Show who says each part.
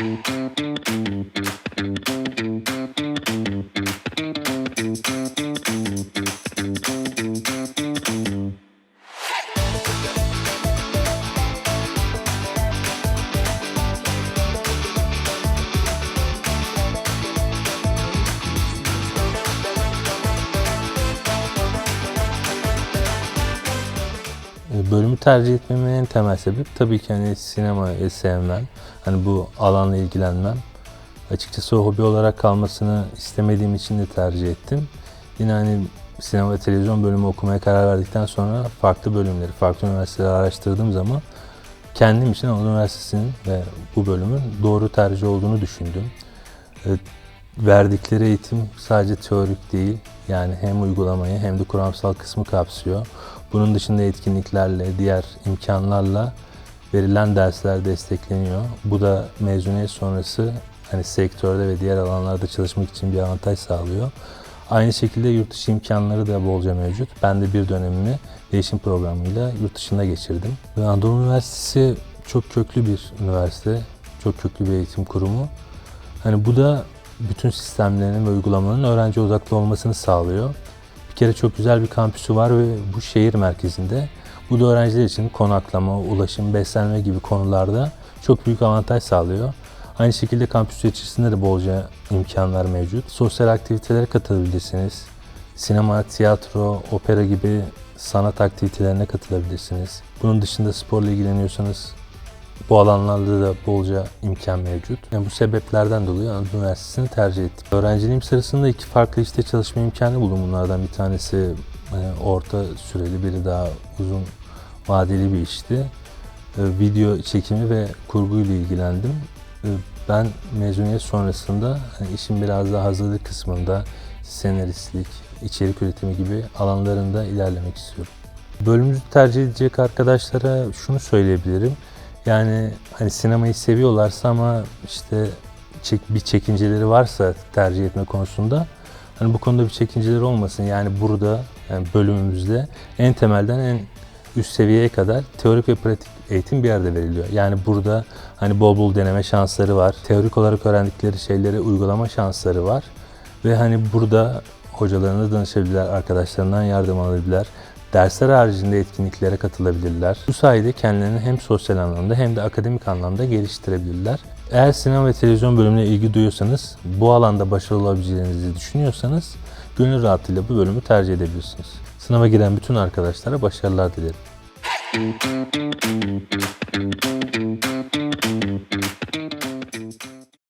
Speaker 1: E, Bölümü tercih etmemin en temel sebep tabii ki hani sinemayı sevmem. Hani bu alanla ilgilenmem. Açıkçası o hobi olarak kalmasını istemediğim için de tercih ettim. Yine hani sinema ve televizyon bölümü okumaya karar verdikten sonra farklı bölümleri, farklı üniversiteleri araştırdığım zaman kendim için Anadolu Üniversitesi'nin ve bu bölümün doğru tercih olduğunu düşündüm. E, Verdikleri eğitim sadece teorik değil, yani hem uygulamayı hem de kuramsal kısmı kapsıyor. Bunun dışında etkinliklerle, diğer imkanlarla verilen dersler destekleniyor. Bu da mezuniyet sonrası hani sektörde ve diğer alanlarda çalışmak için bir avantaj sağlıyor. Aynı şekilde yurt dışı imkanları da bolca mevcut. Ben de bir dönemimi değişim programıyla yurt dışında geçirdim. Anadolu Üniversitesi çok köklü bir üniversite, çok köklü bir eğitim kurumu. Hani bu da bütün sistemlerinin ve uygulamaların öğrenci odaklı olmasını sağlıyor. Bir kere çok güzel bir kampüsü var ve bu şehir merkezinde. Bu da öğrenciler için konaklama, ulaşım, beslenme gibi konularda çok büyük avantaj sağlıyor. Aynı şekilde kampüs içerisinde de bolca imkanlar mevcut. Sosyal aktivitelere katılabilirsiniz. Sinema, tiyatro, opera gibi sanat aktivitelerine katılabilirsiniz. Bunun dışında sporla ilgileniyorsanız bu alanlarda da bolca imkan mevcut. Yani bu sebeplerden dolayı Anadolu Üniversitesi'ni tercih ettim. Öğrenciliğim sırasında iki farklı işte çalışma imkanı buldum. Bunlardan bir tanesi e, orta süreli, biri daha uzun vadeli bir işti. E, Video çekimi ve kurguyla ilgilendim. E, Ben mezuniyet sonrasında hani işin biraz daha hazırlık kısmında senaristlik, içerik üretimi gibi alanlarında ilerlemek istiyorum. Bölümümüzü tercih edecek arkadaşlara şunu söyleyebilirim. Yani hani sinemayı seviyorlarsa ama işte çek, bir çekinceleri varsa tercih etme konusunda hani bu konuda bir çekinceleri olmasın. Yani burada yani bölümümüzde en temelden en üst seviyeye kadar teorik ve pratik eğitim bir yerde veriliyor. Yani burada hani bol bol deneme şansları var. Teorik olarak öğrendikleri şeyleri uygulama şansları var. Ve hani burada hocalarına danışabilirler, arkadaşlarından yardım alabilirler. Dersler haricinde etkinliklere katılabilirler. Bu sayede kendilerini hem sosyal anlamda hem de akademik anlamda geliştirebilirler. Eğer sinema ve televizyon bölümüne ilgi duyuyorsanız, bu alanda başarılı olabileceğinizi düşünüyorsanız gönül rahatlığıyla bu bölümü tercih edebilirsiniz. Sınava giren bütün arkadaşlara başarılar dilerim.